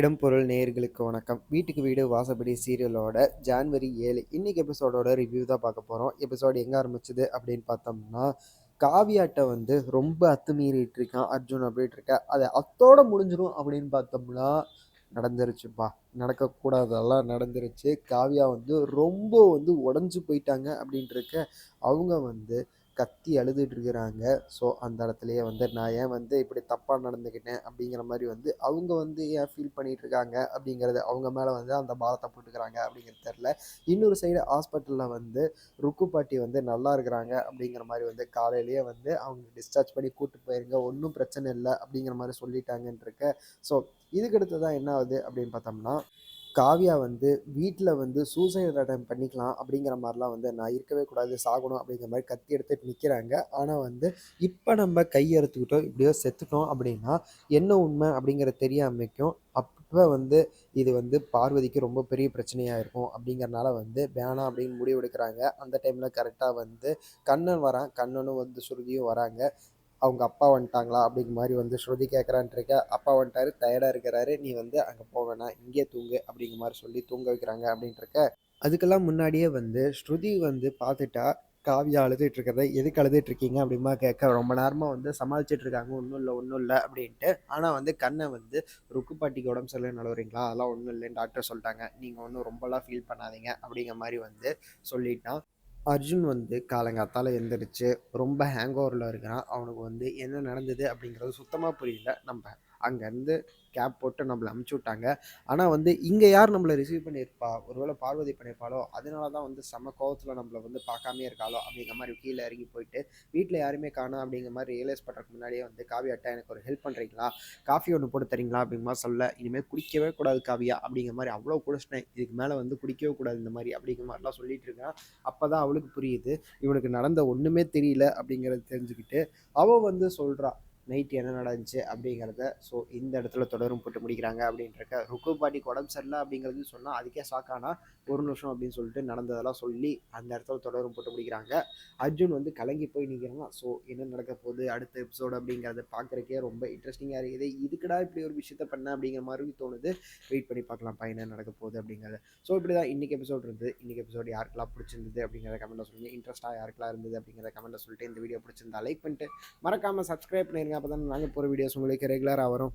இடம் பொருள் நேயர்களுக்கு வணக்கம். வீட்டுக்கு வீடு வாசப்படி சீரியலோட ஜான்வரி ஏழு. இன்னைக்கு எபிசோடோட ரிவ்யூ தான் பார்க்க போகிறோம் எபிசோடு எங்கே ஆரம்பிச்சது அப்படின்னு பார்த்தோம்னா காவியாட்டை வந்து ரொம்ப அத்துமீறிட்டு இருக்கான் அர்ஜுன் அப்படின்ட்டு இருக்க. அதை அத்தோட முடிஞ்சிடும் அப்படின்னு பார்த்தோம்னா நடந்துருச்சுப்பா. நடக்கக்கூடாதெல்லாம் நடந்துருச்சு. காவியா வந்து ரொம்ப வந்து உடஞ்சி போயிட்டாங்க அப்படின்ட்டு இருக்க. அவங்க வந்து கத்தி அழுதுட்டு இருக்கிறாங்க. ஸோ அந்த இடத்துலையே வந்து நான் ஏன் வந்து இப்படி தப்பாக நடந்துக்கிட்டேன் அப்படிங்கிற மாதிரி வந்து அவங்க வந்து ஏன் ஃபீல் பண்ணிட்டு இருக்காங்க அப்படிங்கிறது அவங்க மேலே வந்து அந்த பாரத்தை போட்டுக்கிறாங்க அப்படிங்கிறது தெரில இன்னொரு சைடு ஹாஸ்பிட்டலில் வந்து ருக்கு பாட்டி வந்து நல்லா இருக்கிறாங்க அப்படிங்கிற மாதிரி வந்து காலையிலேயே வந்து அவங்க டிஸ்சார்ஜ் பண்ணி கூட்டு போயிருங்க ஒன்றும் பிரச்சனை இல்லை அப்படிங்கிற மாதிரி சொல்லிட்டாங்கன்னு இருக்க. ஸோ இதுக்கடுத்து தான் என்ன ஆகுது அப்படின்னு பார்த்தோம்னா காவியா வந்து வீட்டில் வந்து சூசைட் அட்டம் பண்ணிக்கலாம் அப்படிங்கிற மாதிரிலாம் வந்து நான் இருக்கவே கூடாது சாகணும் அப்படிங்கிற மாதிரி கத்தி எடுத்துட்டு நிற்கிறாங்க ஆனால் வந்து இப்போ நம்ம கையெடுத்துக்கிட்டோம் இப்படியோ செத்துட்டோம் அப்படின்னா என்ன உண்மை அப்படிங்கிற தெரியாமைக்கும் அப்போ வந்து இது வந்து பார்வதிக்கு ரொம்ப பெரிய பிரச்சனையாக இருக்கும் அப்படிங்கிறனால வந்து வேணாம் அப்படின்னு முடிவு எடுக்கிறாங்க அந்த டைமில் கரெக்டாக வந்து கண்ணன் வரான். கண்ணனும் வந்து சுருதியும் வராங்க. அவங்க அப்பா வந்துட்டாங்களா அப்படிங்கிற மாதிரி வந்து ஸ்ருதி கேட்குறான்ட்ருக்க அப்பா வந்துட்டாரு டயர்டாக இருக்கிறாரு. நீ வந்து அங்கே போக வேணாம் இங்கே தூங்கு அப்படிங்கிற மாதிரி சொல்லி தூங்க வைக்கிறாங்க அப்படின்ட்டுருக்க அதுக்கெல்லாம் முன்னாடியே வந்து ஸ்ருதி வந்து பார்த்துட்டா காவியா அழுதுட்டு இருக்கிறத எதுக்கு அழுதுட்டு இருக்கீங்க அப்படிமா கேட்க ரொம்ப நேரமாக வந்து சமாளிச்சுட்டு இருக்காங்க. ஒன்றும் இல்லை ஒன்றும் இல்லை அப்படின்ட்டு. ஆனால் வந்து கண்ணை வந்து ருக்கு பாட்டிக்கு உடம்பு சரியில்லை நழுவுறீங்களா? அதெல்லாம் ஒன்றும் இல்லைன்னு டாக்டர் சொல்லிட்டாங்க. நீங்கள் ஒன்றும் ரொம்பலாம் ஃபீல் பண்ணாதீங்க அப்படிங்கிற மாதிரி வந்து சொல்லிட்டான். அர்ஜுன் வந்து காலங்காத்தால் எழுந்திரிச்சு ரொம்ப ஹேங் ஓவரில் இருக்கிறான். அவனுக்கு வந்து என்ன நடந்தது அப்படிங்கிறது சுத்தமாக புரியல. நம்ம அங்கேருந்து கேப் போட்டு நம்மளை அமுச்சு விட்டாங்க. ஆனால் வந்து இங்கே யார் நம்மளை ரிசீவ் பண்ணியிருப்பா? ஒருவேளை பார்வதி பண்ணியிருப்பாளோ? அதனால தான் வந்து செம கோவத்தில் நம்மளை வந்து பார்க்காமே இருக்காளோ? அப்படிங்கிற மாதிரி கீழே இறங்கி போயிட்டு வீட்டில் யாருமே காணும் அப்படிங்கிற மாதிரி ரியலைஸ் பண்ணுறதுக்கு முன்னாடியே வந்து காவியாட்டா எனக்கு ஒரு ஹெல்ப் பண்ணுறீங்களா காஃபி ஒன்று போட்டு தரீங்களா? அப்படிங்கிற மாதிரி சொல்ல இனிமேல் குடிக்கவே கூடாது காவியா. அப்படிங்கிற மாதிரி அவ்வளோ குடிச்சிட்டேன். இதுக்கு மேலே வந்து குடிக்கவே கூடாது இந்த மாதிரி அப்படிங்கிற மாதிரிலாம் சொல்லிட்டு இருக்கான். அப்போ தான் அவளுக்கு புரியுது இவனுக்கு நடந்த ஒன்றுமே தெரியல அப்படிங்கிறத தெரிஞ்சுக்கிட்டு அவள் வந்து சொல்கிறா நைட் என்ன நடந்துச்சு அப்படிங்கிறத ஸோ இந்த இடத்துல தொடரும் போட்டு முடிக்கிறாங்க அப்படின்றக்க ருக்கு பாட்டிக்கு உடம்பு சரியில்லை அப்படிங்கிறது சொன்னால் அதுக்கே ஷாக்கானா ஒரு நிமிஷம் அப்படின்னு சொல்லிட்டு நடந்ததெல்லாம் சொல்லி அந்த இடத்துல தொடரும் போட்டு முடிக்கிறாங்க. அர்ஜுன் வந்து கலங்கி போய் நிற்கிறாங்க ஸோ என்ன நடக்க போகுது? அடுத்த எபிசோடு அப்படிங்கிறத பார்க்குறக்கே ரொம்ப இன்ட்ரெஸ்டிங்காக இருக்குது. இதுக்கடா இப்படி ஒரு விஷயத்த பண்ண அப்படிங்கிற மாதிரி தோணுது. வெயிட் பண்ணி பார்க்கலாம் பையனை என்ன நடக்க போகுது அப்படிங்கிறது. ஸோ இப்படி தான் இன்றைக்கி எபிசோட் இருந்தது. இன்றைக்கி எபிசோடு யாருக்கெல்லாம் பிடிச்சிருந்தது அப்படிங்கிறத கமெண்ட்டில் சொல்லுங்கள் இன்ட்ரெஸ்ட்டாக யாருக்கெல்லாம் இருந்தது அப்படிங்கிறத கமெண்ட்டில் சொல்லிட்டு இந்த வீடியோ பிடிச்சிருந்தா லைக் பண்ணிட்டு மறக்காமல் சப்ஸ்கிரைப் பண்ணிடுங்க அப்போ தான் நாங்கள் போகிற வீடியோஸ் உங்களுக்கு ரெகுலராக வரும்.